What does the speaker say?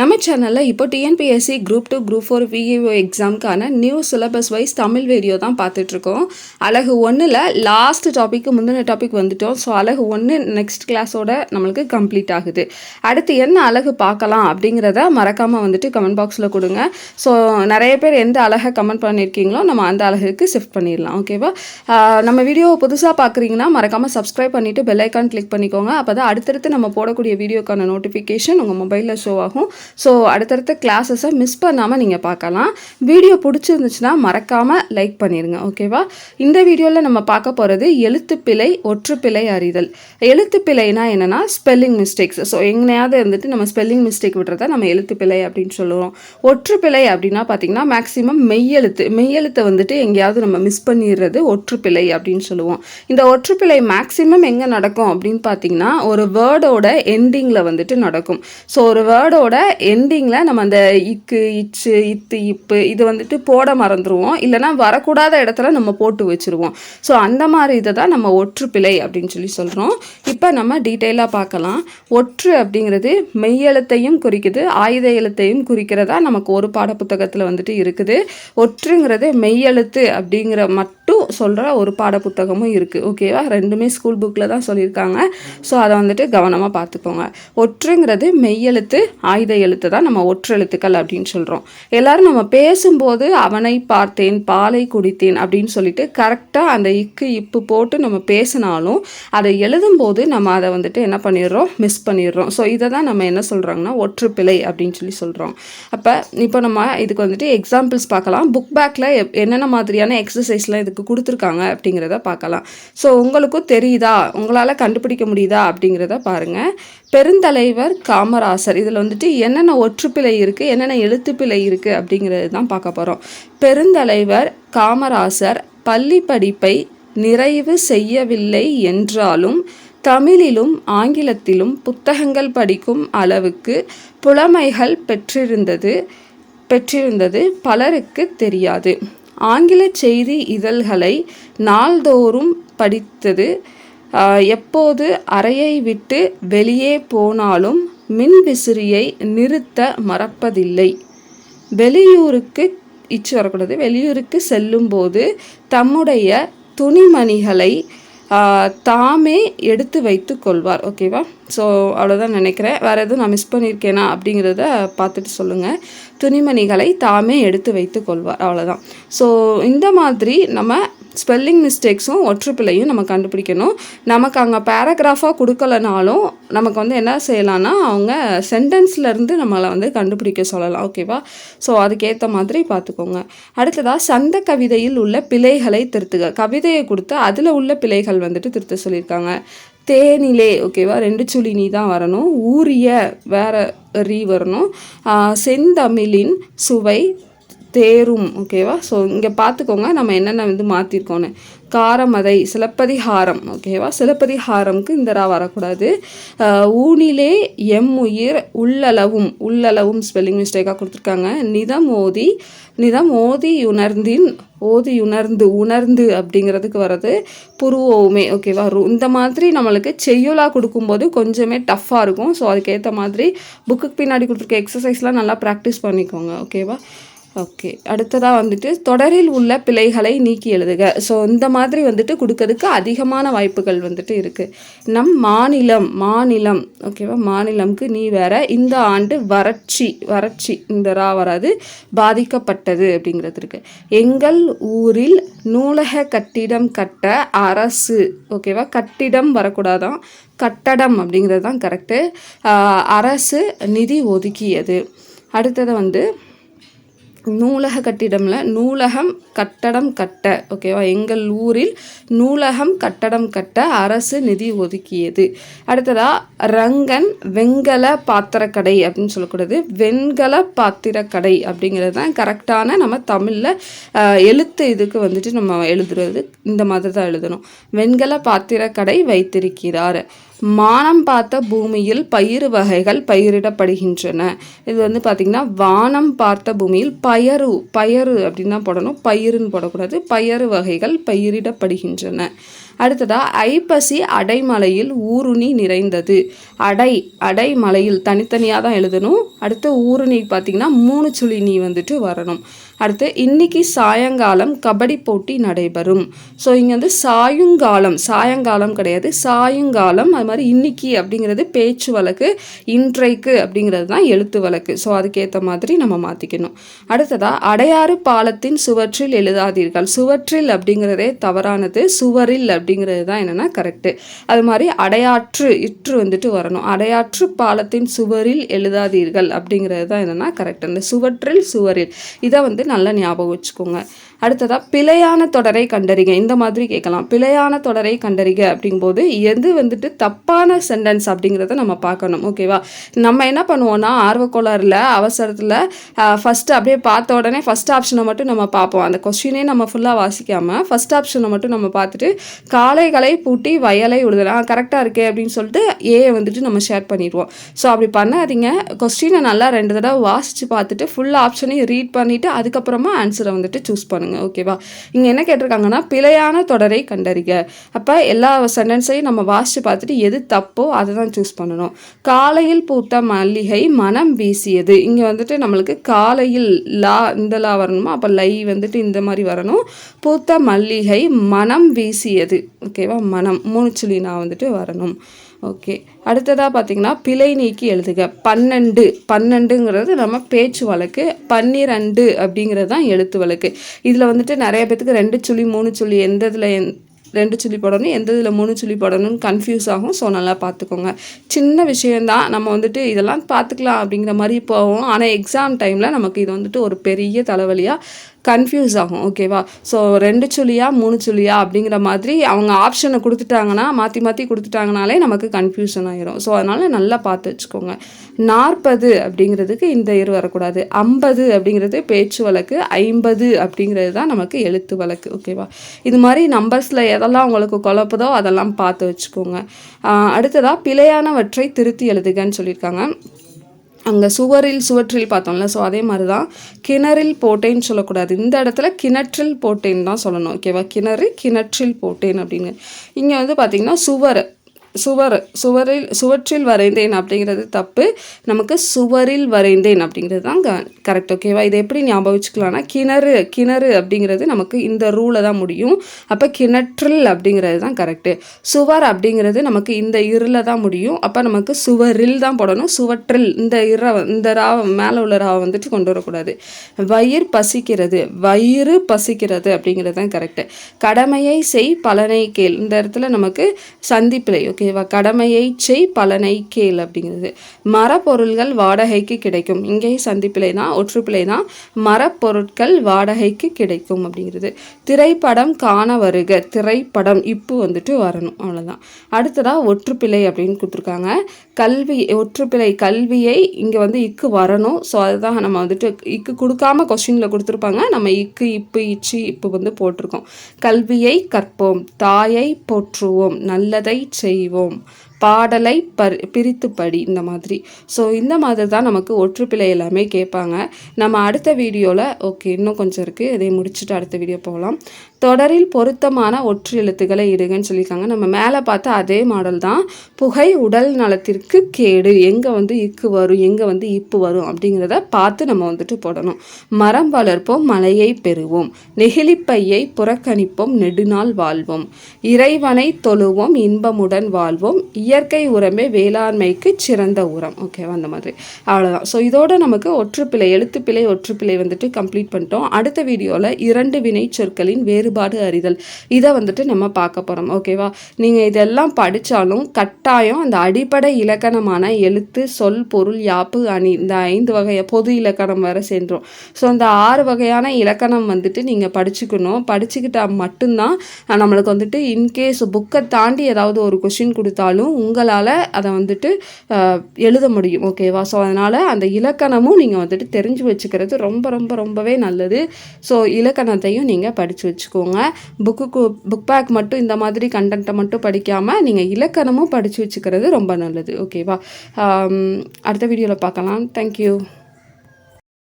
நம்ம சேனலில் இப்போ TNPSC group two group four VAO எக்ஸாம்க்கான new syllabus wise Tamil video தான் பார்த்துட்ருக்கோம். அழகு ஒன்றில் லாஸ்ட் டாப்பிக்கு முந்தின டாபிக் வந்துட்டோம். ஸோ அழகு ஒன்று நெக்ஸ்ட் கிளாஸோட நம்மளுக்கு கம்ப்ளீட் ஆகுது. அடுத்து என்ன அழகு பார்க்கலாம் அப்படிங்கிறத மறக்காமல் வந்துட்டு கமெண்ட் பாக்ஸில் கொடுங்க. ஸோ நிறைய பேர் எந்த அழகை கமெண்ட் பண்ணியிருக்கீங்களோ நம்ம அந்த அழகுக்கு ஷிஃப்ட் பண்ணிடலாம். ஓகேவா நம்ம வீடியோவை புதுசாக பார்க்குறீங்கன்னா மறக்காமல் சப்ஸ்கிரைப் பண்ணிவிட்டு பெல் ஐக்கான் கிளிக் பண்ணிக்கோங்க. அப்போ தான் அடுத்தடுத்து நம்ம போடக்கூடிய வீடியோக்கான நோட்டிஃபிகேஷன் உங்கள் மொபைலில் ஷோ ஆகும். ஸோ அடுத்தடுத்த கிளாஸஸை மிஸ் பண்ணாமல் நீங்கள் பார்க்கலாம். வீடியோ பிடிச்சிருந்துச்சுன்னா மறக்காமல் லைக் பண்ணிடுங்க ஓகேவா இந்த வீடியோவில் நம்ம பார்க்க போகிறது எழுத்துப்பிழை ஒற்றுப்பிழை அறிதல். எழுத்துப்பிழைனா என்னென்னா ஸ்பெல்லிங் மிஸ்டேக்ஸ் ஸோ எங்கேயாவது இருந்துட்டு நம்ம ஸ்பெல்லிங் மிஸ்டேக் விடுறத நம்ம எழுத்துப்பிழை அப்படின்னு சொல்லுவோம் ஒற்றுப்பிழை அப்படின்னா பார்த்தீங்கன்னா மேக்ஸிமம் மெய்யெழுத்து. மெய்யெழுத்தை வந்துட்டு எங்கேயாவது நம்ம மிஸ் பண்ணிடுறது ஒற்றுப்பிழை அப்படின்னு சொல்லுவோம். இந்த ஒற்றுப்பிழை மேக்ஸிமம் எங்கே நடக்கும் அப்படின்னு பார்த்தீங்கன்னா ஒரு வேர்டோட எண்டிங்கில் வந்துட்டு நடக்கும். ஸோ ஒரு வேர்டோட எண்டிங்கில் நம்ம அந்த இக்கு இச்சு இத்து இப்பு இது வந்துட்டு போட மறந்துடுவோம் இல்லைனா வரக்கூடாத இடத்துல நம்ம போட்டு வச்சுருவோம். ஸோ அந்த மாதிரி இதை தான் நம்ம ஒற்றுப்பிழை அப்படின்னு சொல்லி சொல்கிறோம் இப்போ நம்ம டீட்டெயிலாக பார்க்கலாம். ஒற்று அப்படிங்கிறது மெய்யெழுத்தையும் குறிக்குது ஆயுத எழுத்தையும் குறிக்கிறதா நமக்கு ஒரு பாடப்புத்தகத்தில் வந்துட்டு இருக்குது. ஒற்றுங்கிறது மெய்யெழுத்து அப்படிங்கிற மட்டும் சொல்கிற ஒரு பாடப்புத்தகமும் இருக்குது ஓகேவா ரெண்டுமே ஸ்கூல் புக்கில் தான் சொல்லியிருக்காங்க. ஸோ அதை வந்துட்டு கவனமாக பார்த்துக்கோங்க. ஒற்றுங்கிறது மெய்யெழுத்து ஆயுத எழுத்து தான் நம்ம ஒற்றெழுத்துக்கள் அப்படின்னு சொல்கிறோம் எல்லோரும் நம்ம பேசும்போது அவனை பார்த்தேன் பாலை குடித்தேன் அப்படின்னு சொல்லிட்டு கரெக்டாக அந்த இக்கு இப்பு போட்டு நம்ம பேசினாலும் அதை எழுதும்போது நம்ம அதை வந்துட்டு என்ன பண்ணிடுறோம்? மிஸ் பண்ணிடுறோம். ஸோ இதை தான் நம்ம என்ன சொல்கிறாங்கன்னா ஒற்றுப்பிழை அப்படின்னு சொல்லி சொல்கிறோம் அப்போ இப்போ நம்ம இதுக்கு வந்துட்டு எக்ஸாம்பிள்ஸ் பார்க்கலாம். புக் பேக்கில் என்னென்ன மாதிரியான எக்ஸசைஸ்லாம் இதுக்கு கொடுத்துருக்காங்க அப்படிங்கிறத பார்க்கலாம். ஸோ உங்களுக்கும் தெரியுதா? உங்களால் கண்டுபிடிக்க முடியுதா? அப்படிங்கிறத பாருங்கள் பெருந்தலைவர் காமராசர். இதில் வந்துட்டு என்னென்ன ஒற்றுப்பிழை இருக்குது என்னென்ன எழுத்துப்பிழை இருக்குது அப்படிங்கிறது தான் பார்க்க போகிறோம் பெருந்தலைவர் காமராசர் பள்ளி படிப்பை நிறைவு செய்யவில்லை என்றாலும் தமிழிலும் ஆங்கிலத்திலும் புத்தகங்கள் படிக்கும் அளவுக்கு புலமைகள் பெற்றிருந்தது பெற்றிருந்தது பலருக்கு தெரியாது. ஆங்கில செய்தி இதழ்களை நாள்தோறும் படித்தது. எப்போது அறையை விட்டு வெளியே போனாலும் மின் விசிறியை நிறுத்த மறப்பதில்லை. வெளியூருக்கு இச்சு வரக்கூடாது வெளியூருக்கு செல்லும்போது தம்முடைய துணிமணிகளை தாமே எடுத்து வைத்து கொள்வார். ஓகேவா? ஸோ அவ்வளோதான் நினைக்கிறேன். வேறு எதுவும் நான் மிஸ் பண்ணியிருக்கேனா அப்படிங்கிறத பார்த்துட்டு சொல்லுங்கள் துணிமணிகளை தாமே எடுத்து வைத்து கொள்வார். அவ்வளோதான் ஸோ இந்த மாதிரி நம்ம ஸ்பெல்லிங் மிஸ்டேக்ஸும் ஒற்றுப்பிள்ளையும் நம்ம கண்டுபிடிக்கணும். நமக்கு அங்கே பேராகிராஃபாக கொடுக்கலனாலும் நமக்கு வந்து என்ன செய்யலான்னா அவங்க சென்டென்ஸ்லேருந்து நம்மளை வந்து கண்டுபிடிக்க சொல்லலாம். ஓகேவா ஸோ அதுக்கேற்ற மாதிரி பார்த்துக்கோங்க. அடுத்ததாக சந்த கவிதையில் உள்ள பிழைகளை திருத்துக. கவிதையை கொடுத்து அதில் உள்ள பிழைகள் வந்துட்டு திருத்த சொல்லியிருக்காங்க. தேனிலே ஓகேவா? ரெண்டு சுழி நீ தான் வரணும். ஊரிய வேற ரீ வரணும். செந்தமிழின் சுவை தேரும் ஓகேவா ஸோ இங்கே பார்த்துக்கோங்க நம்ம என்னென்ன வந்து மாற்றிருக்கோன்னு காரமதை சிலப்பதிகாரம் ஓகேவா சிலப்பதிகாரம்க்கு இந்த ரா வரக்கூடாது. ஊனிலே எம் உயிர் உள்ளளவும் உள்ளளவும் ஸ்பெல்லிங் மிஸ்டேக்காக கொடுத்துருக்காங்க. நிதம் ஓதி நிதம் ஓதி உணர்ந்தின் ஓதி உணர்ந்து உணர்ந்து அப்படிங்கிறதுக்கு வர்றது புருவோமே ஓகேவா ரு- இந்த மாதிரி நம்மளுக்கு செய்யுலாக கொடுக்கும்போது கொஞ்சமே டஃப்பாக இருக்கும். ஸோ அதுக்கேற்ற மாதிரி புக்குக்கு பின்னாடி கொடுத்துருக்க எக்ஸசைஸ்லாம் நல்லா ப்ராக்டிஸ் பண்ணிக்கோங்க ஓகேவா ஓகே. அடுத்ததாக வந்துட்டு தொடரில் உள்ள பிழைகளை நீக்கி எழுதுக. ஸோ இந்த மாதிரி வந்துட்டு கொடுக்கறதுக்கு அதிகமான வாய்ப்புகள் வந்துட்டு இருக்குது நம் மாநிலம் மாநிலம் ஓகேவா மாநிலம்க்கு நீ வேற இந்த ஆண்டு வறட்சி வறட்சி இந்த ரா வராது பாதிக்கப்பட்டது அப்படிங்கிறது இருக்குது எங்கள் ஊரில் நூலக கட்டிடம் கட்ட அரசு ஓகேவா கட்டிடம் வரக்கூடாதான் கட்டடம் அப்படிங்கிறது தான் கரெக்டு அரசு நிதி ஒதுக்கியது. அடுத்தது வந்து நூலக கட்டிடம்ல நூலகம் கட்டடம் கட்ட ஓகேவா எங்கள் ஊரில் நூலகம் கட்டடம் கட்ட அரசு நிதி ஒதுக்கியது. அடுத்ததா ரங்கன் வெண்கல பாத்திரக்கடை அப்படின்னு சொல்லக்கூடாது. வெண்கல பாத்திரக்கடை அப்படிங்கிறது தான் கரெக்டான நம்ம தமிழில் எழுத்து இதுக்கு வந்துட்டு நம்ம எழுதுறது. இந்த மாதிரி தான் எழுதணும். வெண்கல பாத்திரக்கடை வைத்திருக்கிறார். மானம் பார்த்த பூமியில் பயிர் வகைகள் பயிரிடப்படுகின்றன. இது வந்து பார்த்திங்கன்னா வானம் பார்த்த பூமியில் பயறு பயறு அப்படின்னு தான் போடணும். பயிருன்னு போடக்கூடாது. பயறு வகைகள் பயிரிடப்படுகின்றன. அடுத்ததாக ஐப்பசி அடைமலையில் ஊருணி நிறைந்தது. அடை அடைமலையில் தனித்தனியாக தான் எழுதணும். அடுத்து ஊருணி பார்த்திங்கன்னா மூணு சுழி நீ வந்துட்டு வரணும். அடுத்து இன்னைக்கு சாயங்காலம் கபடி போட்டி நடைபெறும். ஸோ இங்கே வந்து சாயுங்காலம் சாயங்காலம் கிடையாது. சாயுங்காலம் அது மாதிரி இன்னைக்கு அப்படிங்கிறது பேச்சு வழக்கு இன்றைக்கு அப்படிங்கிறது தான் எழுத்து வழக்கு. ஸோ அதுக்கேற்ற மாதிரி நம்ம மாற்றிக்கணும் அடுத்ததாக அடையாறு பாலத்தின் சுவற்றில் எழுதாதீர்கள். சுவற்றில் அப்படிங்கிறதே தவறானது. சுவரில் அப்படிங்கிறது தான் என்னென்னா கரெக்டு அது மாதிரி அடையாற்று இற்று வந்துட்டு வரணும். அடையாற்று பாலத்தின் சுவரில் எழுதாதீர்கள் அப்படிங்கிறது தான் என்னென்னா கரெக்ட் அந்த சுவற்றில் சுவரில். இதை வந்து நல்லா ஞாபகம் வச்சுக்கோங்க. அடுத்ததாக பிழையான தொடரை கண்டறிங்க இந்த மாதிரி கேட்கலாம். பிழையான தொடரை கண்டறிக அப்படிங்கும்போது எது வந்துட்டு தப்பான சென்டென்ஸ் அப்படிங்கிறத நம்ம பார்க்கணும். ஓகேவா நம்ம என்ன பண்ணுவோம்னா ஆர்வக்கோளாறில் அவசரத்தில் ஃபஸ்ட்டு அப்படியே பார்த்த உடனே ஃபஸ்ட் ஆப்ஷனை மட்டும் நம்ம பார்ப்போம். அந்த கொஸ்டினே நம்ம ஃபுல்லாக வாசிக்காமல் ஃபஸ்ட் ஆப்ஷனை மட்டும் நம்ம பார்த்துட்டு காளைகளை பூட்டி வயலை உழுதலாம். கரெக்டாக இருக்கே அப்படின்னு சொல்லிட்டு ஏ வந்துட்டு நம்ம ஷேர் பண்ணிடுவோம். ஸோ அப்படி பண்ணாதீங்க. கொஸ்டினை நல்லா ரெண்டு தடவை வாசித்து பார்த்துட்டு ஃபுல் ஆப்ஷனையும் ரீட் பண்ணிவிட்டு அதுக்கப்புறமா ஆன்சரை வந்துட்டு சூஸ் பண்ணுங்கள் கேட்டிருக்காங்க ஓகேவா இங்கே என்ன கேட்டிருக்காங்கன்னா பிழையான தொடரை கண்டறிக. அப்போ எல்லா சென்டென்ஸையும் நம்ம வாசித்து பார்த்துட்டு எது தப்போ அதை தான் சூஸ் பண்ணணும். காலையில் பூத்த மல்லிகை மனம் வீசியது. இங்கே வந்துட்டு நம்மளுக்கு காலையில் லா இந்த லா வரணுமா? அப்போ லை வந்துட்டு இந்த மாதிரி வரணும். பூத்த மல்லிகை மனம் வீசியது. ஓகேவா மனம். மூணு நான் வந்துட்டு வரணும். ஓகே அடுத்ததாக பார்த்தீங்கன்னா பிழை நீக்கி எழுதுக. பன்னெண்டு. பன்னெண்டுங்கிறது நம்ம பேச்சு வழக்கு. பன்னிரெண்டு அப்படிங்கிறது தான் எழுத்து வழக்கு. இதில் வந்துட்டு நிறைய பேத்துக்கு ரெண்டு சுழி மூணு சுழி எந்த இதில் ரெண்டு சுழி போடணும் எந்த இதில் மூணு சுழி போடணும்னு கன்ஃபியூஸ் ஆகும். ஸோ நல்லா பார்த்துக்கோங்க சின்ன விஷயந்தான் நம்ம வந்துட்டு இதெல்லாம் பார்த்துக்கலாம் அப்படிங்கிற மாதிரி போவோம் ஆனால் எக்ஸாம் டைமில் நமக்கு இது வந்துட்டு ஒரு பெரிய தலைவலியாக கன்ஃபியூஸ் ஆகும் ஓகேவா ஸோ ரெண்டு சுழியா மூணு சுழியா அப்படிங்கிற மாதிரி அவங்க ஆப்ஷனை கொடுத்துட்டாங்கன்னா மாற்றி மாற்றி கொடுத்துட்டாங்கனாலே நமக்கு கன்ஃபியூஷன் ஆகிரும் ஸோ அதனால் நல்லா பார்த்து வச்சுக்கோங்க. நாற்பது அப்படிங்கிறதுக்கு இந்த இரு வரக்கூடாது. ஐம்பது அப்படிங்கிறது பேச்சு வழக்கு ஐம்பது அப்படிங்கிறது தான் நமக்கு எழுத்து வழக்கு ஓகேவா இது மாதிரி நம்பர்ஸில் எதெல்லாம் உங்களுக்கு குழப்புதோ அதெல்லாம் பார்த்து வச்சுக்கோங்க. அடுத்ததாக பிழையானவற்றை திருத்தி எழுதுகன்னு சொல்லியிருக்காங்க. அங்கே சுவரில் சுவற்றில் பார்த்தோம்ல ஸோ அதே மாதிரி தான் கிணறில் போட்டேன்னு சொல்லக்கூடாது. இந்த இடத்துல கிணற்றில் போட்டேன்னு தான் சொல்லணும் ஓகேவா கிணறு கிணற்றில் போட்டேன் அப்படின்னு. இங்கே வந்து பார்த்திங்கன்னா சுவர் சுவர் சுவரில் சுவற்றில் வரைந்தேன் அப்படிங்கிறது தப்பு. நமக்கு சுவரில் வரைந்தேன் அப்படிங்கிறது தான் கரெக்ட் ஓகேவா இதை எப்படி ஞாபகம் வச்சுக்கலாம்னா கிணறு கிணறு அப்படிங்கிறது நமக்கு இந்த ரூலை தான் முடியும். அப்போ கிணற்றில் அப்படிங்கிறது தான் கரெக்டு சுவர் அப்படிங்கிறது நமக்கு இந்த இருள தான் முடியும். அப்போ நமக்கு சுவரில் தான் போடணும். சுவற்றில் இந்த இற இந்த ராவை மேலே உள்ள ராவை வந்துட்டு கொண்டு வரக்கூடாது. வயிறு பசிக்கிறது வயிறு பசிக்கிறது அப்படிங்கிறது தான் கரெக்டு கடமையை செய் பலனை கேள். இந்த இடத்துல நமக்கு சந்திப்பிலை ஓகே ஓகேவா கடமையை செய் பலனை கேள் அப்படிங்கிறது. மரப்பொருள்கள் வாடகைக்கு கிடைக்கும். இங்கே சந்திப்பிலை தான் தான் மரப்பொருட்கள் வாடகைக்கு கிடைக்கும் அப்படிங்கிறது. திரைப்படம் காண வருக. திரைப்படம் இப்போ வந்துட்டு வரணும். அவ்வளோதான் அடுத்ததாக ஒற்றுப்பிழை அப்படின்னு கொடுத்துருக்காங்க. கல்வி ஒற்றுப்பிழை கல்வியை இங்கே வந்து இக்கு வரணும். ஸோ அதுதான் நம்ம வந்துட்டு இக்கு கொடுக்காம கொஸ்டினில் கொடுத்துருப்பாங்க. நம்ம இக்கு இப்பு இச்சு இப்போ வந்து போட்டிருக்கோம். கல்வியை கற்போம். தாயை போற்றுவோம். நல்லதை செய்வோம். செய்வோம். பாடலை பர் பிரித்து படி இந்த மாதிரி. ஸோ இந்த மாதிரி தான் நமக்கு ஒற்றுப்பிழை எல்லாமே கேட்பாங்க. நம்ம அடுத்த வீடியோவில் ஓகே இன்னும் கொஞ்சம் இருக்குது இதை முடிச்சுட்டு அடுத்த வீடியோ போகலாம். தொடரில் பொருத்தமான ஒற்று எழுத்துக்களை இடுங்கன்னு சொல்லியிருக்காங்க. நம்ம மேலே பார்த்தா அதே மாடல் தான். புகை உடல் நலத்திற்கு கேடு. எங்கே வந்து இக்கு வரும் எங்கே வந்து இப்பு வரும் அப்படிங்கிறத பார்த்து நம்ம வந்துட்டு போடணும். மரம் வளர்ப்போம் மலையை பெறுவோம். நெகிழிப்பையை புறக்கணிப்போம் நெடுநாள் வாழ்வோம். இறைவனை தொழுவோம் இன்பமுடன் வாழ்வோம். இயற்கை உரமே வேளாண்மைக்கு சிறந்த உரம். ஓகேவா அந்த மாதிரி. அவ்வளோதான் ஸோ இதோட நமக்கு ஒற்றுப்பிழை எழுத்துப்பிழை ஒற்றுப்பிழை வந்துட்டு கம்ப்ளீட் பண்ணிட்டோம். அடுத்த வீடியோவில் இரண்டு வினை சொற்களின் வேறுபாடு அறிதல். இதை வந்துட்டு நம்ம பார்க்க போகிறோம் ஓகேவா நீங்கள் இதெல்லாம் படித்தாலும் கட்டாயம் அந்த அடிப்படை இலக்கணமான எழுத்து சொல் பொருள் யாப்பு அணி இந்த ஐந்து வகையை பொது இலக்கணம் வர சென்றோம் ஸோ அந்த ஆறு வகையான இலக்கணம் வந்துட்டு நீங்கள் படிச்சுக்கணும். படிச்சுக்கிட்டால் மட்டும்தான் நம்மளுக்கு வந்துட்டு இன்கேஸ் புக்கை தாண்டி ஏதாவது ஒரு கொஷின் கொடுத்தாலும் உங்களால் அதை வந்துட்டு எழுத முடியும். ஓகேவா? ஸோ அதனால் அந்த இலக்கணமும் நீங்கள் வந்துட்டு தெரிஞ்சு வச்சுக்கிறது ரொம்ப ரொம்ப ரொம்பவே நல்லது. ஸோ இலக்கணத்தையும் நீங்கள் படித்து வச்சுக்கோங்க. புக்கு புக் பேக் மட்டும் இந்த மாதிரி கண்டென்ட்டை மட்டும் படிக்காமல் நீங்கள் இலக்கணமும் படித்து வச்சுக்கிறது ரொம்ப நல்லது. ஓகேவா? அடுத்த வீடியோவில் பார்க்கலாம். தேங்க்யூ